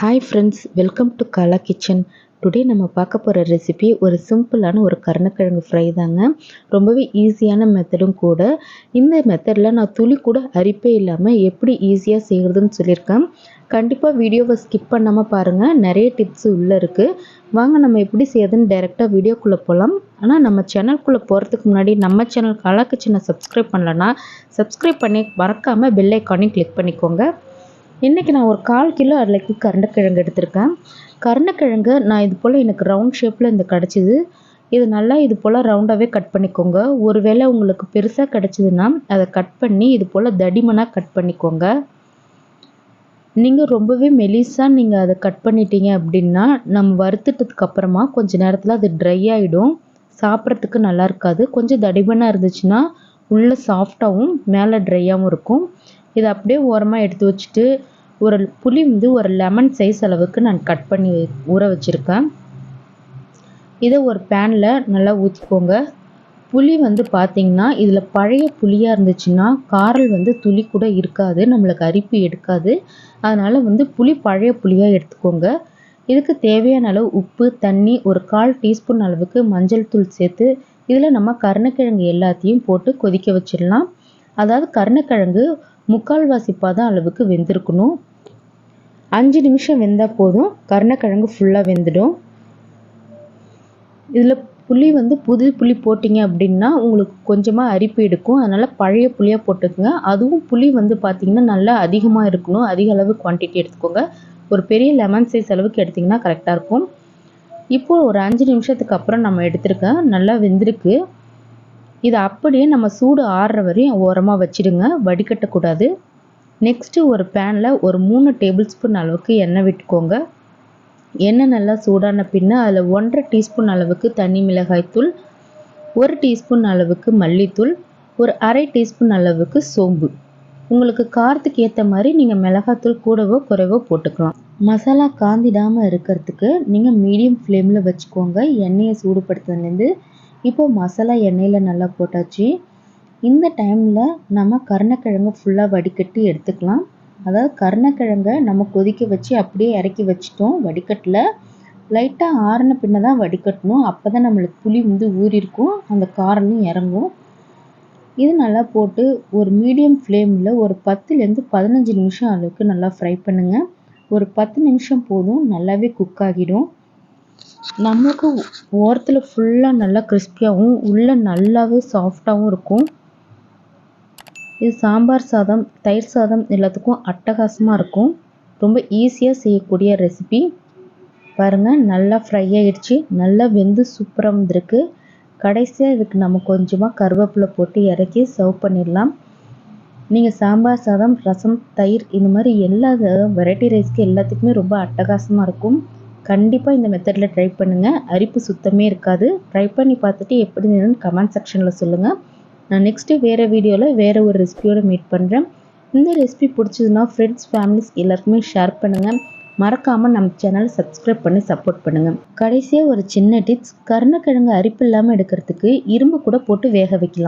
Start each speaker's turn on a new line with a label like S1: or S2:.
S1: Hi friends welcome to Kala kitchen today நம்ம பார்க்க போகிற ரெசிபி ஒரு சிம்பிளான ஒரு கருணக்கிழங்கு ஃப்ரை தாங்க. ரொம்பவே ஈஸியான மெத்தடும் கூட. இந்த மெத்தடில் நான் துளி கூட அரிப்பே இல்லாமல் எப்படி ஈஸியாக செய்கிறதுன்னு சொல்லியிருக்கேன். கண்டிப்பாக வீடியோவை ஸ்கிப் பண்ணாமல் பாருங்கள் நிறைய டிப்ஸ் உள்ளே இருக்குது வாங்க நம்ம எப்படி செய்யறதுன்னு டைரெக்டாக வீடியோக்குள்ளே போகலாம் ஆனால் நம்ம சேனல்குள்ளே போகிறதுக்கு முன்னாடி நம்ம சேனல் கலா கிச்சனை சப்ஸ்கிரைப் பண்ணலன்னா சப்ஸ்கிரைப் பண்ணி மறக்காமல் பெல் ஐக்கானையும் கிளிக் பண்ணிக்கோங்க. இன்றைக்கி நான் ஒரு கால் கிலோ அதுலக்கு கருணக்கிழங்கு எடுத்திருக்கேன். கருணக்கிழங்கு நான் இது போல் எனக்கு ரவுண்ட் ஷேப்பில் இந்த கிடச்சிது. இது நல்லா இது போல் ரவுண்டாகவே கட் பண்ணிக்கோங்க. ஒருவேளை உங்களுக்கு பெருசாக கிடச்சிதுன்னா அதை கட் பண்ணி இது போல் தடிமனாக கட் பண்ணிக்கோங்க. நீங்கள் ரொம்பவே மெலிசாக நீங்கள் அதை கட் பண்ணிட்டீங்க அப்படின்னா நம்ம வறுத்துட்டதுக்கு அப்புறமா கொஞ்சம் நேரத்தில் அது ட்ரை ஆகிடும் சாப்பிட்றதுக்கு நல்லா இருக்காது. கொஞ்சம் தடிமனாக இருந்துச்சுன்னா உள்ளே சாஃப்டாகவும் மேலே ட்ரையாகவும் இருக்கும். இதை அப்படியே ஓரமாக எடுத்து வச்சுட்டு ஒரு புளி வந்து ஒரு லெமன் சைஸ் அளவுக்கு நான் கட் பண்ணி ஊற வச்சுருக்கேன். இதை ஒரு பேனில் நல்லா ஊற்றிக்கோங்க புளி வந்து பார்த்திங்கன்னா இதில் பழைய புளியாக இருந்துச்சுன்னா காரல் வந்து துளி கூட இருக்காது நம்மளுக்கு அரிப்பு எடுக்காது. அதனால் வந்து புளி பழைய புளியாக எடுத்துக்கோங்க. இதுக்கு தேவையான அளவு உப்பு தண்ணி ஒரு கால் டீஸ்பூன் அளவுக்கு மஞ்சள் தூள் சேர்த்து இதில் நம்ம கருணக்கிழங்கு எல்லாத்தையும் போட்டு கொதிக்க வச்சிடலாம். அதாவது கருணக்கிழங்கு முக்கால்வாசி பாதம் அளவுக்கு வெந்திருக்கணும். அஞ்சு நிமிஷம் வெந்தால் போதும். கருணக்கிழங்கு ஃபுல்லாக வெந்துடும். இதில் புளி வந்து புது புளி போட்டிங்க அப்படின்னா உங்களுக்கு கொஞ்சமாக அரிப்பு எடுக்கும். அதனால் பழைய புளியாக போட்டுக்கோங்க. அதுவும் புளி வந்து பார்த்திங்கன்னா நல்லா அதிகமாக இருக்கணும். அதிக அளவு குவான்டிட்டி எடுத்துக்கோங்க. ஒரு பெரிய லெமன் சைஸ் அளவுக்கு எடுத்திங்கன்னா கரெக்டாக இருக்கும். இப்போது ஒரு அஞ்சு நிமிஷத்துக்கு அப்புறம் நம்ம எடுத்துருக்கேன் நல்லா வெந்திருக்கு. இதை அப்படியே நம்ம சூடு ஆறுற வரையும் ஓரமாக வச்சிடுங்க. வடிகட்டக்கூடாது நெக்ஸ்ட்டு ஒரு பேனில் ஒரு மூணு டேபிள் ஸ்பூன் அளவுக்கு எண்ணெய் விட்டுக்கோங்க. எண்ணெய் நல்லா சூடான பின்ன அதில் ஒன்றரை டீஸ்பூன் அளவுக்கு தனி மிளகாய்த்தூள் ஒரு டீஸ்பூன் அளவுக்கு மல்லித்தூள் ஒரு அரை டீஸ்பூன் அளவுக்கு சோம்பு. உங்களுக்கு காரத்துக்கு ஏற்ற மாதிரி நீங்கள் மிளகாத்தூள் கூடவோ குறைவோ போட்டுக்கலாம். மசாலா காந்திடாமல் இருக்கிறதுக்கு நீங்கள் மீடியம் ஃப்ளேமில் வச்சுக்கோங்க. எண்ணெயை சூடுபடுத்துலேருந்து இப்போது மசாலா எண்ணெயில் நல்லா போட்டாச்சு. இந்த டைமில் நம்ம கருணக்கிழங்கு ஃபுல்லாக வடிகட்டி எடுத்துக்கலாம். அதாவது கருணக்கிழங்கை நம்ம கொதிக்க வச்சு அப்படியே இறக்கி வச்சுட்டோம் வடிகட்டில். லைட்டாக ஆறின பின்ன தான் வடிகட்டணும். அப்போ தான் நம்மளுக்கு புளி வந்து ஊறியிருக்கும் அந்த காரமும் இறங்கும். இது நல்லா போட்டு ஒரு மீடியம் ஃப்ளேமில் ஒரு பத்துலேருந்து பதினஞ்சு நிமிஷம் அளவுக்கு நல்லா ஃப்ரை பண்ணுங்கள் ஒரு பத்து நிமிஷம் போதும் நல்லாவே குக் ஆகிடும். நமக்கு ஓரத்தில் ஃபுல்லாக நல்லா கிறிஸ்பியாகவும் உள்ளே நல்லாவே சாஃப்டாகவும் இருக்கும். இது சாம்பார் சாதம் தயிர் சாதம் எல்லாத்துக்கும் அட்டகாசமாக இருக்கும். ரொம்ப ஈஸியாக செய்யக்கூடிய ரெசிபி பாருங்கள் நல்லா ஃப்ரை ஆகிடுச்சு நல்லா வெந்து சூப்பராக வந்திருக்கு. கடைசியாக இதுக்கு நம்ம கொஞ்சமாக கருவேப்பிலை போட்டு இறக்கி சர்வ் பண்ணிடலாம். நீங்கள் சாம்பார் சாதம் ரசம் தயிர் இந்த மாதிரி எல்லா வெரைட்டி ரைஸ்க்கு எல்லாத்துக்குமே ரொம்ப அட்டகாசமாக இருக்கும். கண்டிப்பாக இந்த மெத்தடில் ட்ரை பண்ணுங்கள் அரிப்பு சுத்தமே இருக்காது. ட்ரை பண்ணி பார்த்துட்டு எப்படி இருந்ததுன்னு கமெண்ட் செக்ஷனில் சொல்லுங்கள் நான் நெக்ஸ்ட்டு வேறு வீடியோவில் வேறு ஒரு ரெசிபியோடு மீட் பண்ணுறேன் இந்த ரெசிபி பிடிச்சதுன்னா ஃப்ரெண்ட்ஸ் ஃபேமிலிஸ் எல்லாருக்குமே ஷேர் பண்ணுங்கள் மறக்காமல் நம்ம சேனலை சப்ஸ்கிரைப் பண்ணி சப்போர்ட் பண்ணுங்கள் கடைசியாக ஒரு சின்ன டிப்ஸ் கருணக்கிழங்கு அரிப்பு இல்லாமல் எடுக்கிறதுக்கு இரும்பு கூட போட்டு வேக வைக்கலாம்.